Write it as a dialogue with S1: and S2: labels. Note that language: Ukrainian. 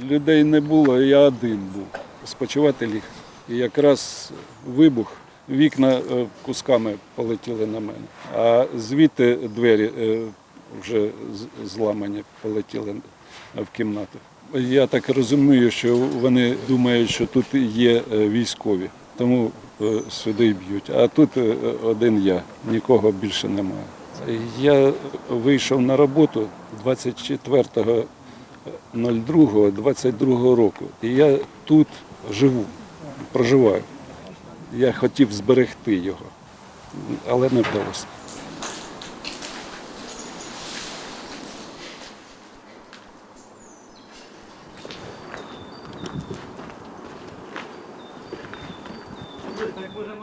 S1: Людей не було, я один був. Спочивати ліг. І якраз вибух, вікна е, кусками полетіли на мене. А звідти двері е, вже зламані полетіли в кімнату. Я так розумію, що вони думають, що тут є е, військові, тому сюди й б'ють. А тут один я, нікого більше немає. Я вийшов на роботу 02.22 року. І я тут живу, проживаю. Я хотів зберегти його, але не вдалося. Так може